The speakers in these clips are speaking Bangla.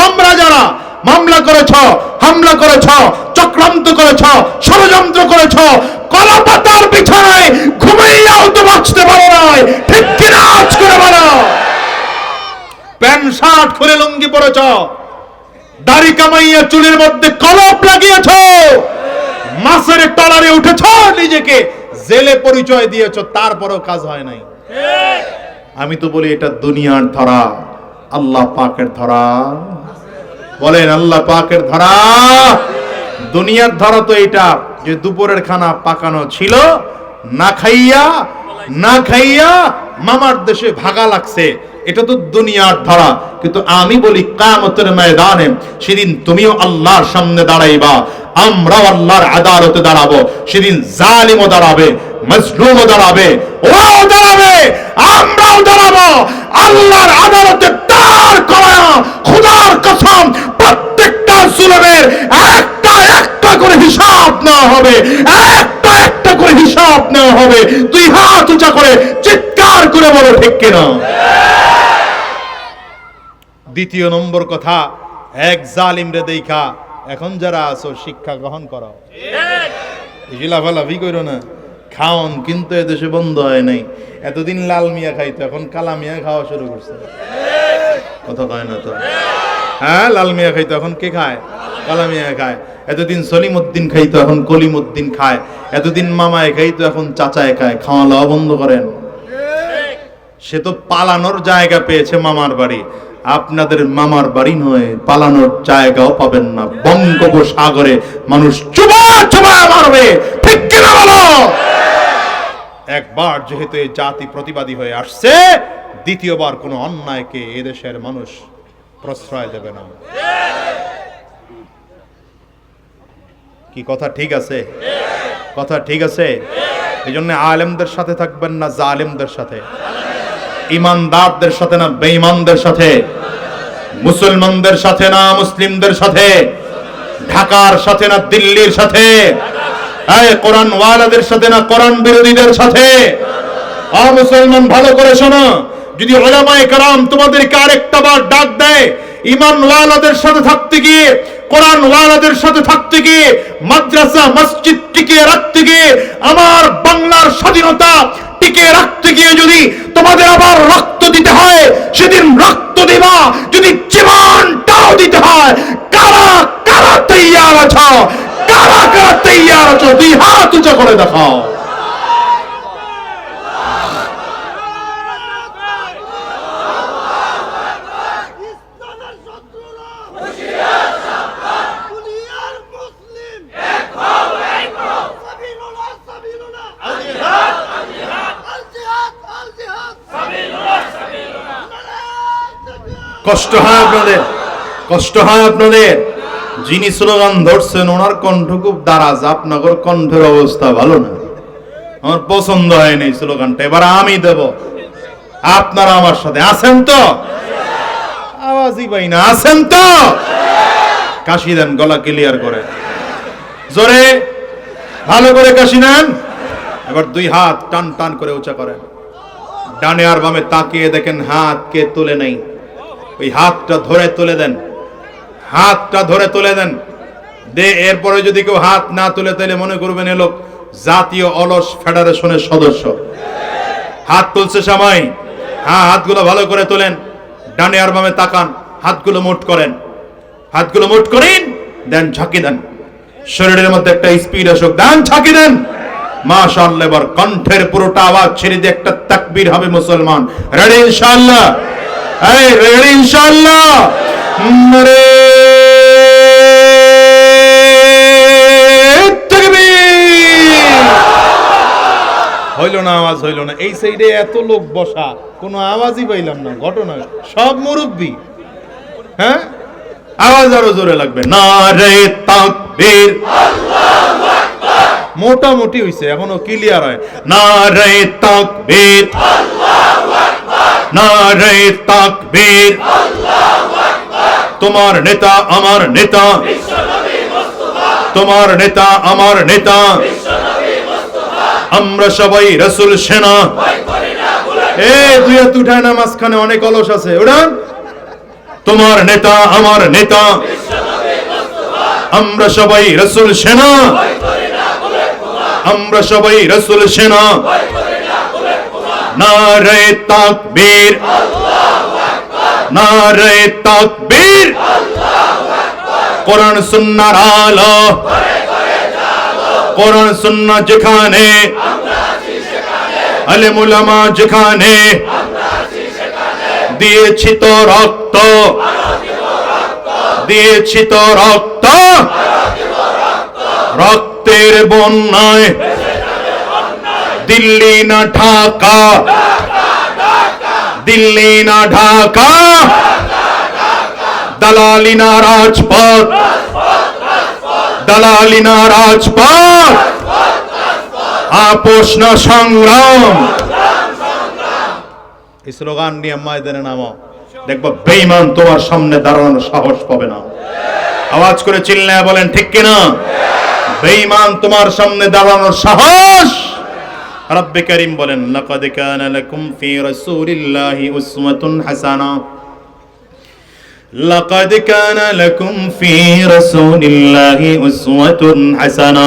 তোমরা যারা মামলা করেছ হামলা করেছ চক্রান্ত করেছ ষড়যন্ত্র করেছ কলাপাতার বিছানায় ঘুমাইয়াও তো বাঁচতে পারো নাই। ঠিক কিনা আজ করে বলো? প্যান্ট শার্ট খুলে লুঙ্গি পরেছ দাড়ি কামাইয়া চুলের মধ্যে কলপ লাগিয়েছ মাছের টলারে উঠেছ নিজেকে জেলে পরিচয় দিয়েছ তারপরেও কাজ হয় নাই। আমি তো বলি এটা দুনিয়ার ধরা আল্লাহ পাকের ধরা। বলেন, আল্লাহ পাকের ধরা। দুনিয়ার ধরা তো এটা যে দুপুরের খানা পাকানো ছিল, না খাইয়া না খাইয়া মামার দেশে ভাগা লাগছে। এটা তো দুনিয়ার ধরা। কিন্তু আমি বলি কামতের ময়দানে সেদিন তুমিও আল্লাহর সামনে দাঁড়াইবা, আমরাও আল্লাহর আদালতে দাঁড়াবো। সেদিন জালিমও দাঁড়াবে, মজলুমও দাঁড়াবে, ওরাও দাঁড়াবে, আমরাও দাঁড়াবো। আল্লাহর আদালতে তার করা খোদার কসম প্রত্যেকটা জুলুমের একটা একটা করে হিসাব নেওয়া হবে। একটা একটা করে হিসাব নেওয়া হবে। দুই হাত উঁচা করে চিৎকার করে বলো, ঠিক কিনা? দ্বিতীয় নম্বর কথা, এক জালিম রে দেখা, এখন যারা আছো, শিক্ষা গ্রহণ করো। করো না। খাওন কিন্তু এদেশে বন্ধ হয় নাই। এতদিন লাল মিয়া খাইতো, এখন কালা মিয়া খাওয়া শুরু করছে। কথা কয় না তো? হ্যাঁ লাল মিয়া খাইতো, এখন কে খায়? কালা মিয়া খায়। এতদিন সলিম উদ্দিন খাইতো, এখন কলিম উদ্দিন খায়। এতদিন মামায় খাইতো, এখন চাচায় খায়। খাওয়া লওয়া বন্ধ করেন। সে তো পালানোর জায়গা পেয়েছে মামার বাড়ি। আপনাদের মামার বাড়ি নয়, পালানোর জায়গাও পাবেন না। বঙ্গোপসাগরে মানুষ চুবা চুবা মারবে। ঠিক কিনা বলো? একবার যেহেতু এই জাতি প্রতিবাদী হয়ে আসছে, দ্বিতীয়বার কোনো অন্যায়কে এদেশের মানুষ প্রশ্রয় দেবে না। কি কথা ঠিক আছে? কথা ঠিক আছে? এই জন্য আলেমদের সাথে থাকবেন না জালেমদের সাথে। ইমানদারদের সাথে না বেঈমানদের সাথে। মুসলমানদের সাথে না মুসলিমদের সাথে। ঢাকার সাথে না দিল্লির সাথে। কোরআন ওয়ালাদের সাথে না কোরআন বিরোধীদের সাথে। আ মুসলমান ভালো করে শোনো। যদি ওলামায়ে কারাম তোমাদেরকে আরেকটা বার ডাক দেয় ইমান ওয়ালাদের সাথে থাকতে গিয়ে কোরআন ওয়ালাদের সাথে থাকতে গিয়ে, মাদ্রাসা, মসজিদ টিকিয়ে রাখতে গিয়ে, আমার বাংলার স্বাধীনতা টিকে রাখতে গিয়ে যদি তোমাদের আবার রক্ত দিতে হয়, সেদিন রক্ত দিবা। যদি জীবনটাও দিতে হয়, কারা কারা তৈয়ার আছো? কারা কারা তৈয়ার আছো? দুই হাত উঁচা করে দেখাও। কষ্ট হয় আপনাদের? কষ্ট হয় আপনাদের? যিনি স্লোগান ধরছেন, ওনার কণ্ঠ খুব দারাজ। আপনার কণ্ঠের অবস্থা ভালো না। আমার পছন্দ হয়নি স্লোগানটা। এবার আমি দেব। আপনারা আমার সাথে। আছেন তো? আওয়াজই পাই না। আছেন তো? কাশি দেন, গলা ক্লিয়ার করে। জোরে। ভালো করে কাশি নেন। এবার দুই হাত টান টান করে উঁচা করেন। ডানে আর বামে তাকিয়ে দেখেন হাত কে তুলে নেই। ওই হাতটা ধরে তুলে দেন। হাতটা ধরে তুলে দেন। দে, এরপরে যদি কেউ হাত না তুলে, তাহলে মনে করবেন এ লোক জাতীয় অলস ফেডারেশনের সদস্য। হাত তুলছে সময় হ্যাঁ হাতগুলো ভালো করে তোলেন। ডানে আর বামে তাকান। হাতগুলো মুঠ করেন। হাতগুলো মুঠ করেন, দেন ঝাঁকি দেন। শরীরের মধ্যে একটা স্পিড আসুক, দেন ঝাঁকি দেন। মাশাআল্লাহ, এবার কণ্ঠের পুরোটা আওয়াজ ছেড়ে দিয়ে একটা তাকবীর হবে মুসলমান। রেডি, ইনশাআল্লাহ। এই নারে তাকবীর হইল না, আওয়াজ হইল না। এই সাইডে এত লোক বসা, কোনো আওয়াজই পাইলাম না, ঘটনা। সব মুরব্বী। হ্যাঁ? আওয়াজ আরও জোরে লাগবে। না রে তাকবীর মোটামুটি হইছে, এখনও ক্লিয়ার হয়। না রে তাকবীর না রে তাকবীর। তোমার নেতা আমার নেতা। তোমার নেতা আমার নেতা। আমরা সবাই রসুল সেনা। এ দুই হাত উঠায় না, মাঝখানে অনেক অলস আছে। উড়ান তোমার নেতা আমার নেতা। আমরা সবাই রসুল সেনা। আমরা সবাই রসুল সেনা। নারে তাকবীর। নারে তাকবীর। কোরআন সুন্নাহর আলো। কোরআন সুন্নাহ যেখানে। আলেম উলামা যেখানে। দিয়েছি তো রক্ত। দিয়েছি তো রক্ত। রক্তের বন্যায় দিল্লি না ঢাকা। দিল্লি না ঢাকা। দালালি না রাজপথ। দালালি না রাজপথ। আপোষ না সংগ্রাম। এই স্লোগান নিয়ে ময়দানে নামো। দেখব বেইমান তোমার সামনে দাঁড়ানোর সাহস পাবে না। আওয়াজ করে চিল্লায় বলেন, ঠিক কিনা? বেইমান তোমার সামনে দাঁড়ানোর সাহস? রব্বে করিম বলেন লাকাদ কানা লাকুম ফি রাসূলিল্লাহি উসওয়াতুন হাসানা লাকাদ কানা লাকুম ফি রাসূলিল্লাহি উসওয়াতুন হাসানা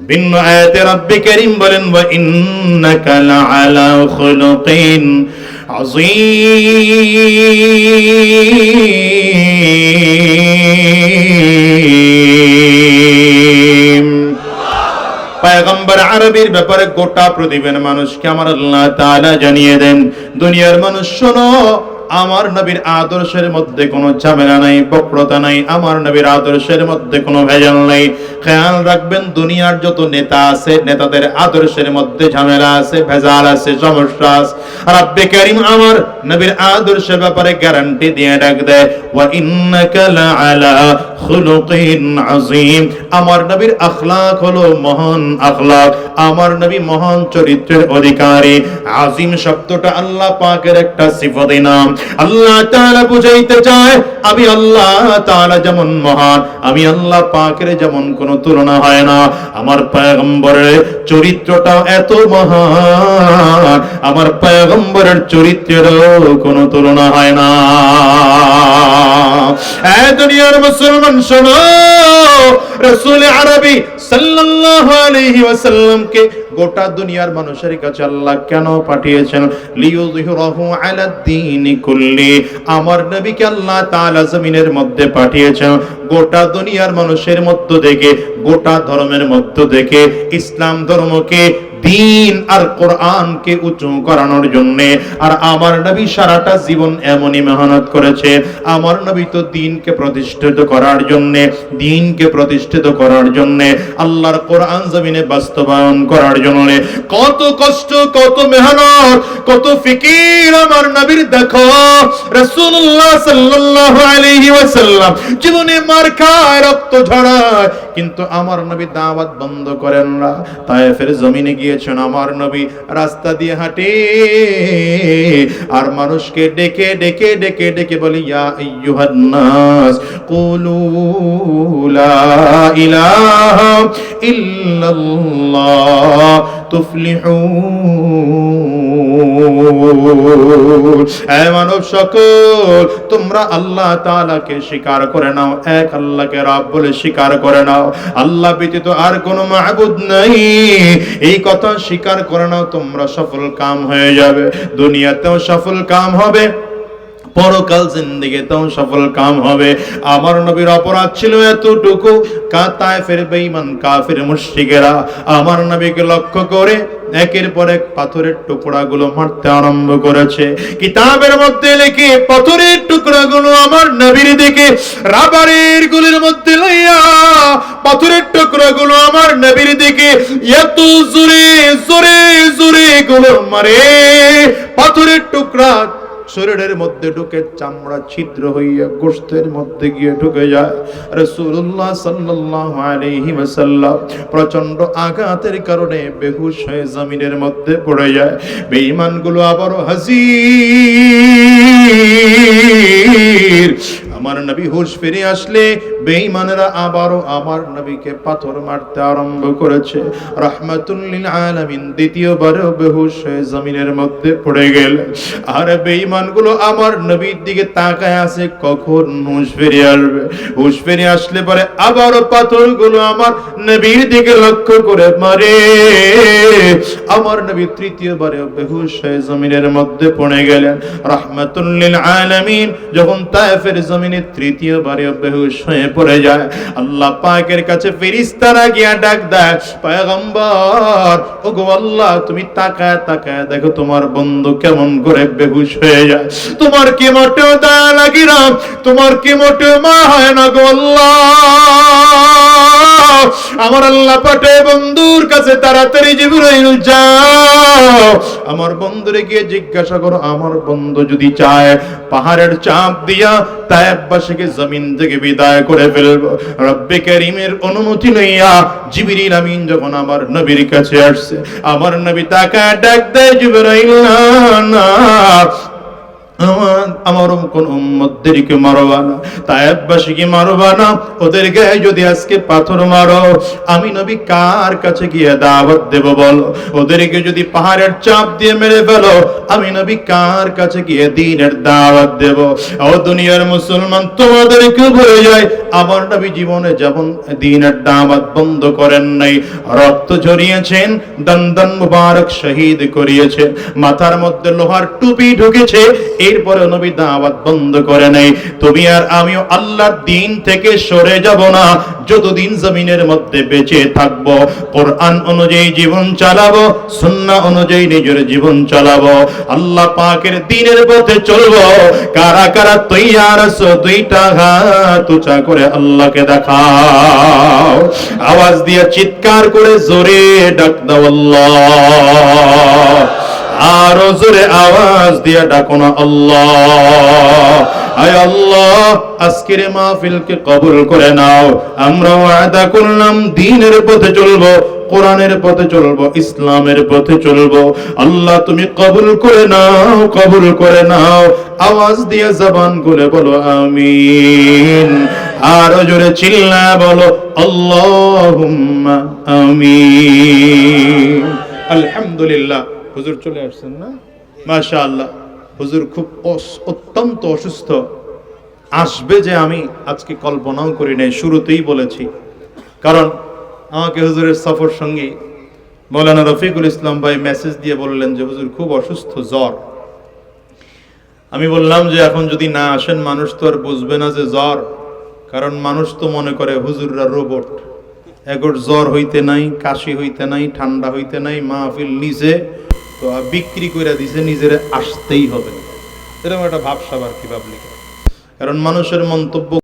ভিন্ন আয়াতে রব্বে করিম বলেন ওয়া ইন্নাকা লাআলা খুলুকিন আযীম পায়গম্বর আরবির ব্যাপারে গোটা প্রদীপের মানুষকে আমার আল্লাহ তাআলা জানিয়ে দেন, দুনিয়ার মানুষ শোনো, আমার নবীর আদর্শের মধ্যে কোনো ঝামেলা নাই, বক্রতা নাই, আমার নবীর আদর্শের মধ্যে কোনো ভেজাল নাই। খেয়াল রাখবেন, দুনিয়ার যত নেতা আছে, নেতাদের আদর্শের মধ্যে ঝামেলা আছে, ভেজাল আছে, সমস্যা আছে। রাব্বে কারীম আমার নবীর আদর্শের ব্যাপারে গ্যারান্টি দিয়ে ডাক দেয়, ওয়া ইন্নাকা লাআলা খুলুকিন আযীম। আমার নবীর আখলাক হলো মহান আখলাক আমার নবী মহান চরিত্রের অধিকারী। আজিম শব্দটা আল্লাহ পাকের একটা সিফতি নাম। আল্লাহ তাআলা বুঝাইতে চায়, আমি আল্লাহ তাআলা যেমন মহান, আমি আল্লাহ পাকের যেমন কোনো তুলনা হয় না। আমার পয়গম্বরের চরিত্রটা এত মহান, আমার পয়গম্বরের চরিত্রেরও কোনো তুলনা হয় না। এ দুনিয়ার মুসলমান শোনো। গোটা দুনিয়ার মানুষের কাছে আল্লাহ কেন পাঠিয়েছেন? আমার নবীকে আল্লাহ মধ্যে পাঠিয়েছেন, গোটা দুনিয়ার মানুষের মধ্য থেকে, গোটা ধর্মের মধ্য থেকে। ইসলাম ধর্মকে দিন আর কোরআনকে উঁচু করানোর জন্য। আর আমার নবী সারাটা জীবন এমনই মেহনত করেছে। আমার নবী তো দিনকে প্রতিষ্ঠিত করার জন্য, দিনকে প্রতিষ্ঠিত করার জন্য, আল্লাহর কোরআন জমিনে বাস্তবায়ন করার জন্য। কত কষ্ট, কত মেহনত, কত ফিকির আমার নবীর দেখো। রাসূলুল্লাহ সাল্লাল্লাহু আলাইহি ওয়াসাল্লাম জীবনে মার খায়, রক্ত ঝরায় কিন্তু আমার নবী দাওয়াত বন্ধ করেন না। তায়েফের জমিনে গিয়েছেন আমার নবী, রাস্তা দিয়ে হাঁটে। আর মানুষকে ডেকে ডেকে ডেকে ডেকে বলি, ইয়া আইয়ুহান নাস কুলু লা ইলাহা ইল্লাল্লাহ তুফলিহুন এ মানব সকল, তোমরা আল্লাহ স্বীকার করে নাও, এক আল্লাহকে বলে স্বীকার করে নাও। আল্লাহ ব্যতীত আর কোনো মাহবুদ নাই। এই কথা স্বীকার করে নাও, তোমরা সফল কাম হয়ে যাবে। দুনিয়াতেও সফল কাম হবে, পরকাল জিন্দিগিতেও সফল কাম হবে। আমার নবীর অপরাধ ছিল এতটুকু কাতায় ফের বেঈমান, কাফির মুশরিকেরা। আমার নবীকে লক্ষ্য করে একের পর এক পাথরের টুকরাগুলো মারতে আরম্ভ করেছে। কিতাবের মধ্যে লেখে, পাথরের টুকরাগুলো আমার নবীর দিকে রাবারের গুলির মধ্যে লইয়া, পাথরের টুকরা গুলো আমার নবীর দিকে এত জোরে জোরে জোরে গুলো মারে। পাথরের টুকরা শরীরের মধ্যে ঢুকে চামড়া ছিদ্র হইয়া গোশতের মধ্যে গিয়ে ঢুকে যায়। রাসূলুল্লাহ সাল্লাল্লাহু আলাইহি প্রচণ্ড আঘাতের কারণে বেহুশ হয়ে জমিনের মধ্যে পড়ে যায়। বেঈমানগুলো আবারও হাজির। আমার নবী হুশ ফিরে আসলে বেঈমানেরা আবারও আমার নবীকে পাথর মারতে আরম্ভ করেছে। রহমাতুল্লিল আলামিন দ্বিতীয়বারও বেহুশ হয়ে জমিনের মধ্যে পড়ে গেল আর বেঈমানগুলো আমার নবীর দিকে তাকায় আছে, কখন হুশ ফিরে আসবে? হুশ ফিরে আসলে পরে আবারও পাথরগুলো আমার নবীর দিকে লক্ষ্য করে মারে। আমার নবী তৃতীয়বারে বেহুশ হয়ে জমিনের মধ্যে পড়ে গেলেন। রহমাতুল্লিল আলামিন যখন তায়েফের জমিনে তৃতীয়বারে বেহুশ হয়ে পড়ে যায়, আল্লাহ পাকের কাছে ফেরেশতারা গিয়া ডাক দেয়, পয়গম্বর, ওগো আল্লাহ, তুমি তাকায় তাকায় দেখো তোমার বন্ধু কেমন করে বেহুশ হয়ে যায় তোমার কি মোটেও দয়া লাগি না? তোমার কি মোটেও মা হয় না গো আমার আল্লাহ পাটে বন্ধুর কাছে তাড়াতাড়ি জিবরাইল যাও। আমার বন্ধুরে গিয়ে জিজ্ঞাসা করো, আমার বন্ধু যদি চায় পাহাড়ের চাপ দিয়া তায়েববাসীকে জমিন থেকে বিদায় করে ফেলব, রব্বে করিমের অনুমতি লইয়া জিবরিল আমিন যখন আমার নবীর কাছে আসছে, আমার নবী তাকে ডাক দেয় জিবরাইল না আমার কোন মারবা না মারবা না, ওদের গায়ে যদি আজকে পাথর মারো, আমি নবী কার কাছে গিয়ে দাওয়াত দেব ওদেরকে যদি পাহাড়ের চাপ দিয়ে মেরে ফেলো, আমি নবী কার কাছে গিয়ে দিনের দাওয়াত দেব? ও দুনিয়ার মুসলমান, তোমাদেরকে বলে যায় আমার নবী জীবনে যেমন দিনের দাওয়াত বন্ধ করেন নাই, রক্ত ঝরিয়েছেন, দন্দন মুবারক শহীদ করিয়েছেন, মাথার মধ্যে লোহার টুপি ঢুকেছে এরপরে নবী দাওয়াত বন্ধ করে নাই। তুমি আর আমিও আল্লাহর দিন থেকে সরে যাব না। যতদিন জমিনের মধ্যে বেঁচে থাকব, কোরআন অনুযায়ী জীবন চালাবো সুন্নাহ অনুযায়ী নিজের জীবন চালাবো, আল্লাহ পাকের দিনের পথে চলবো। কারা কারা তৈয়ার আছো, দুইটা হাত উঁচা করে আল্লাহকে দেখাও। আওয়াজ দিয়ে চিৎকার করে জোরে ডাক দাও আল্লাহ। আরও জোরে আওয়াজ দিয়ে ডাকো না আল্লাহ। আয় আল্লাহ, আজকের মাহফিলকে কবুল করে নাও। আমরা করলাম দিনের পথে চলবো, কোরআনের পথে চলবো, ইসলামের পথে চলবো। আল্লাহ, তুমি কবুল করে নাও, কবুল করে নাও। আওয়াজ দিয়ে জবান করে বলো, আমিন। আরও জোরে চিল্লা বলো, আল্লাহুম্মা আমিন। আলহামদুলিল্লাহ। হুজুর চলে আসছেন না? মাশাআল্লাহ। হুজুর খুব অত্যন্ত অসুস্থ। আসবে যে আমি আজকে কল্পনাও করি নাই, শুরুতেই বলেছি। কারণ আমাকে হুজুরের সফর সঙ্গী মৌলানা রফিকুল ইসলাম ভাই মেসেজ দিয়ে বললেন যে, হুজুর, খুব অসুস্থ, জ্বর। আমি বললাম যে, এখন যদি না আসেন, মানুষ তো আর বুঝবে না যে জ্বর। কারণ মানুষ তো মনে করে হুজুররা রোবট। এগোর জ্বর হইতে নাই, কাশি হইতে নাই, ঠান্ডা হইতে নাই, মাহফিল নিচে তো বিক্রি করে দিছে, নিজের আসতেই হবে এরকম একটা ভাবসাব আর কি ভাবলি কারণ মানুষের মন্তব্য